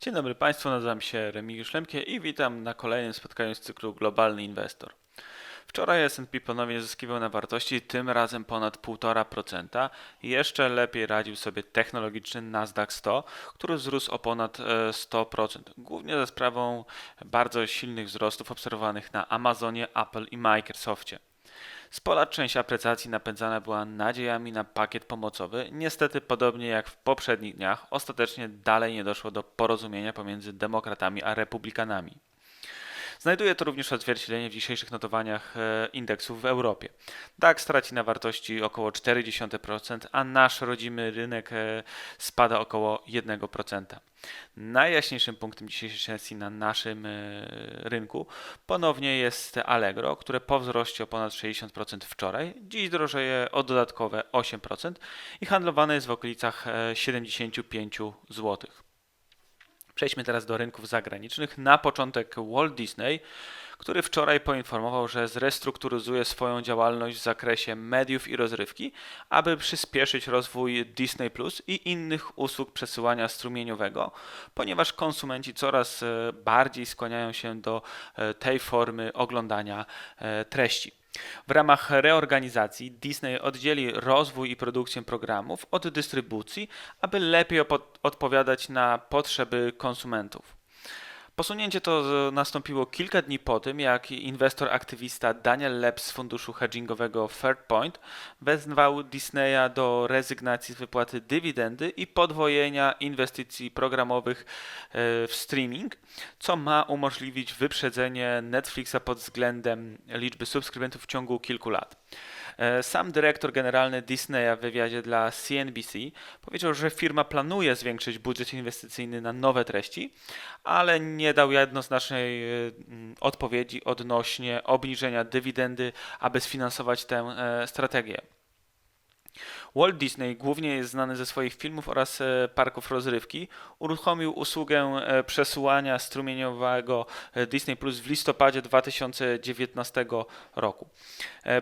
Dzień dobry Państwu, nazywam się Remigiusz Lemkie i witam na kolejnym spotkaniu z cyklu Globalny Inwestor. Wczoraj S&P ponownie zyskiwał na wartości, tym razem ponad 1,5%. Jeszcze lepiej radził sobie technologiczny Nasdaq 100, który wzrósł o ponad e, 100%, głównie za sprawą bardzo silnych wzrostów obserwowanych na Amazonie, Apple i Microsoftie. Spora część apreciacji napędzana była nadziejami na pakiet pomocowy. Niestety, podobnie jak w poprzednich dniach, ostatecznie dalej nie doszło do porozumienia pomiędzy demokratami a republikanami. Znajduje to również odzwierciedlenie w dzisiejszych notowaniach e, indeksów w Europie. DAX traci na wartości około 0,4%, a nasz rodzimy rynek e, spada około 1%. Najjaśniejszym punktem dzisiejszej sesji na naszym e, rynku ponownie jest Allegro, które po wzroście o ponad 60% wczoraj, dziś drożeje o dodatkowe 8% i handlowane jest w okolicach e, 75 zł. Przejdźmy teraz do rynków zagranicznych. Na początek Walt Disney, który wczoraj poinformował, że zrestrukturyzuje swoją działalność w zakresie mediów i rozrywki, aby przyspieszyć rozwój Disney Plus i innych usług przesyłania strumieniowego, ponieważ konsumenci coraz e, bardziej skłaniają się do e, tej formy oglądania e, treści. W ramach reorganizacji Disney oddzieli rozwój i produkcję programów od dystrybucji, aby lepiej odpowiadać na potrzeby konsumentów. Posunięcie to z- nastąpiło kilka dni po tym, jak inwestor aktywista Daniel Leb z funduszu hedgingowego Third Point wezwał Disneya do rezygnacji z wypłaty dywidendy i podwojenia inwestycji programowych e, w streaming, co ma umożliwić wyprzedzenie Netflixa pod względem liczby subskrybentów w ciągu kilku lat. E, Sam dyrektor generalny Disneya w wywiadzie dla CNBC powiedział, że firma planuje zwiększyć budżet inwestycyjny na nowe treści, ale nie dał jednoznacznej e, mm, odpowiedzi odnośnie obniżenia dywidendy, aby sfinansować tę e, strategię. Walt Disney głównie jest znany ze swoich filmów oraz e, parków rozrywki. Uruchomił usługę e, przesyłania strumieniowego e, Disney Plus w listopadzie 2019 roku.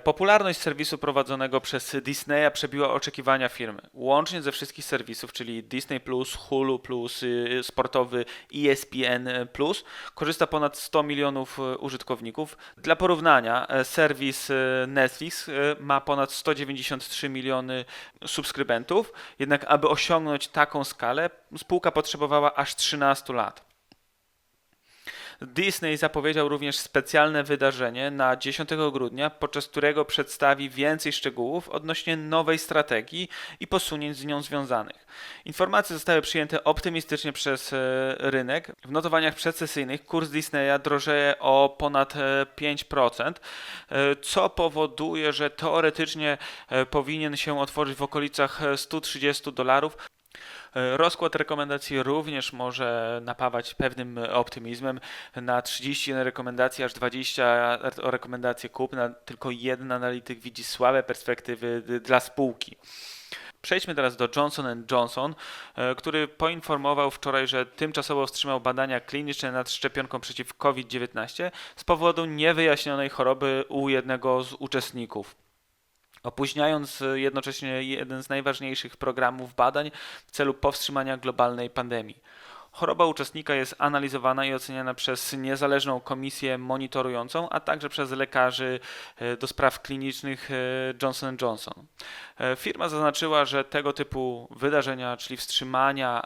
Popularność serwisu prowadzonego przez Disneya przebiła oczekiwania firmy. Łącznie ze wszystkich serwisów, czyli Disney Plus, Hulu Plus, y, sportowy ESPN Plus, korzysta ponad 100 milionów użytkowników. Dla porównania, serwis Netflix ma ponad 193 miliony subskrybentów, jednak aby osiągnąć taką skalę, spółka potrzebowała aż 13 lat. Disney zapowiedział również specjalne wydarzenie na 10 grudnia, podczas którego przedstawi więcej szczegółów odnośnie nowej strategii i posunięć z nią związanych. Informacje zostały przyjęte optymistycznie przez e, rynek. W notowaniach przecesyjnych kurs Disneya drożeje o ponad e, 5%, e, co powoduje, że teoretycznie e, powinien się otworzyć w okolicach e, 130 dolarów. E, Rozkład rekomendacji również może napawać pewnym optymizmem. Na 31 rekomendacji, aż 20 o rekomendacje kupna, tylko jeden analityk widzi słabe perspektywy dla spółki. Przejdźmy teraz do Johnson Johnson, e, który poinformował wczoraj, że tymczasowo wstrzymał badania kliniczne nad szczepionką przeciw COVID-19 z powodu niewyjaśnionej choroby u jednego z uczestników opóźniając e, jednocześnie jeden z najważniejszych programów badań w celu powstrzymania globalnej pandemii. Choroba uczestnika jest analizowana i oceniana przez niezależną komisję monitorującą, a także przez lekarzy e, do spraw klinicznych e, Johnson Johnson. E, Firma zaznaczyła, że tego typu wydarzenia, czyli wstrzymania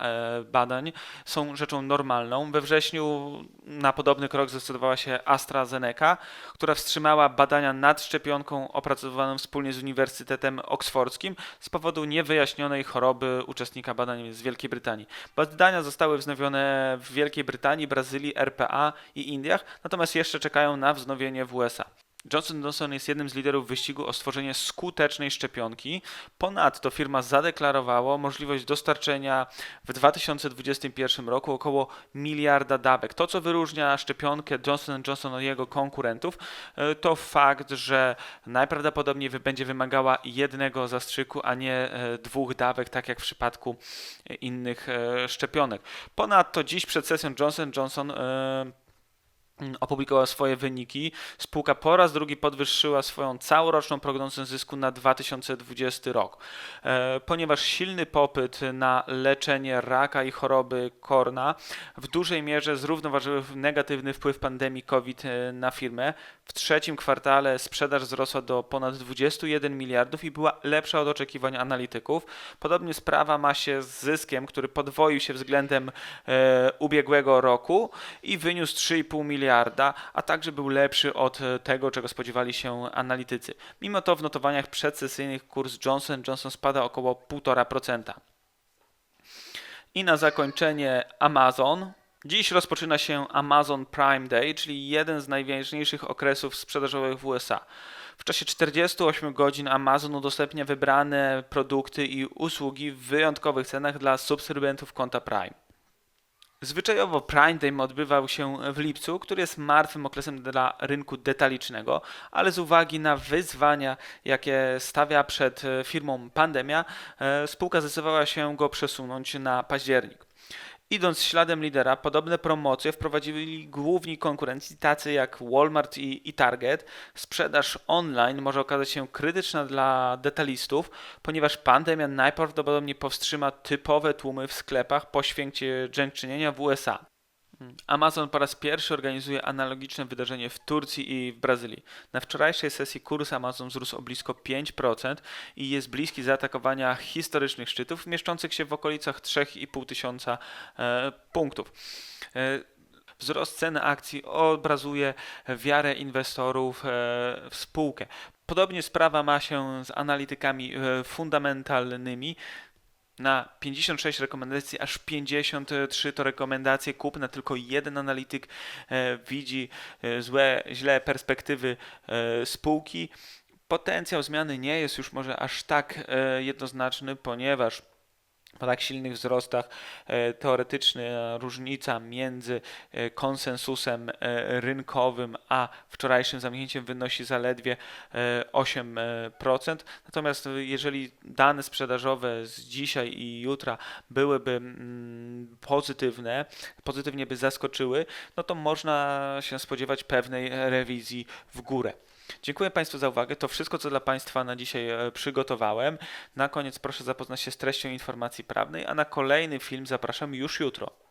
badań, są rzeczą normalną. We wrześniu na podobny krok zdecydowała się AstraZeneca, która wstrzymała badania nad szczepionką opracowywaną wspólnie z Uniwersytetem Oksfordzkim z powodu niewyjaśnionej choroby uczestnika badań z Wielkiej Brytanii. Badania zostały wznowione w Wielkiej Brytanii, Brazylii, RPA i Indiach, natomiast jeszcze czekają na wznowienie w USA. Johnson Johnson jest jednym z liderów wyścigu o stworzenie skutecznej szczepionki. Ponadto firma zadeklarowała możliwość dostarczenia w 2021 roku około miliarda dawek. To, co wyróżnia szczepionkę Johnson Johnson od jego konkurentów, e, to fakt, że najprawdopodobniej będzie wymagała jednego zastrzyku, a nie e, dwóch dawek, tak jak w przypadku e, innych szczepionek. Ponadto dziś przed sesją Johnson Johnson opublikowała swoje wyniki. Spółka po raz drugi podwyższyła swoją całoroczną prognozę zysku na 2020 rok. E, Ponieważ silny popyt na leczenie raka i choroby korna w dużej mierze zrównoważyły negatywny wpływ pandemii COVID e, na firmę, w trzecim kwartale sprzedaż wzrosła do ponad 21 miliardów i była lepsza od oczekiwań analityków. Podobnie sprawa ma się z zyskiem, który podwoił się względem e, ubiegłego roku i wyniósł 3,5 miliarda, a także był lepszy od e, tego, czego spodziewali się analitycy. Mimo to w notowaniach przedsesyjnych kurs Johnson Johnson spada około 1,5%. I na zakończenie Amazon. Dziś rozpoczyna się Amazon Prime Day, czyli jeden z najważniejszych okresów sprzedażowych w USA. W czasie 48 godzin Amazon udostępnia wybrane produkty i usługi w wyjątkowych cenach dla subskrybentów konta Prime. Zwyczajowo Prime Day odbywał się w lipcu, który jest martwym okresem dla rynku detalicznego, ale z uwagi na wyzwania, jakie stawia przed firmą pandemia, e, spółka zdecydowała się go przesunąć na październik. Idąc śladem lidera, podobne promocje wprowadzili główni konkurencji tacy jak Walmart i, i Target. Sprzedaż online może okazać się krytyczna dla detalistów, ponieważ pandemia najprawdopodobniej powstrzyma typowe tłumy w sklepach po święcie dziękczynienia w USA. Amazon po raz pierwszy organizuje analogiczne wydarzenie w Turcji i w Brazylii. Na wczorajszej sesji kurs Amazon wzrósł o blisko 5% i jest bliski zaatakowania historycznych szczytów, mieszczących się w okolicach 3,5 tysiąca e, punktów. E, Wzrost ceny akcji obrazuje wiarę inwestorów e, w spółkę. Podobnie sprawa ma się z analitykami fundamentalnymi. Na 56 rekomendacji, aż 53 to rekomendacje kupna. Tylko jeden analityk e, widzi e, złe, źle perspektywy e, spółki. Potencjał zmiany nie jest już może aż tak jednoznaczny, ponieważ po tak silnych wzrostach e, teoretyczna różnica między e, konsensusem e, rynkowym a wczorajszym zamknięciem wynosi zaledwie e, 8%. Natomiast jeżeli dane sprzedażowe z dzisiaj i jutra byłyby mm, pozytywne, pozytywnie by zaskoczyły, no to można się spodziewać pewnej rewizji w górę. Dziękuję Państwu za uwagę. To wszystko, co dla Państwa na dzisiaj e, przygotowałem. Na koniec proszę zapoznać się z treścią informacji prawnej, a na kolejny film zapraszam już jutro.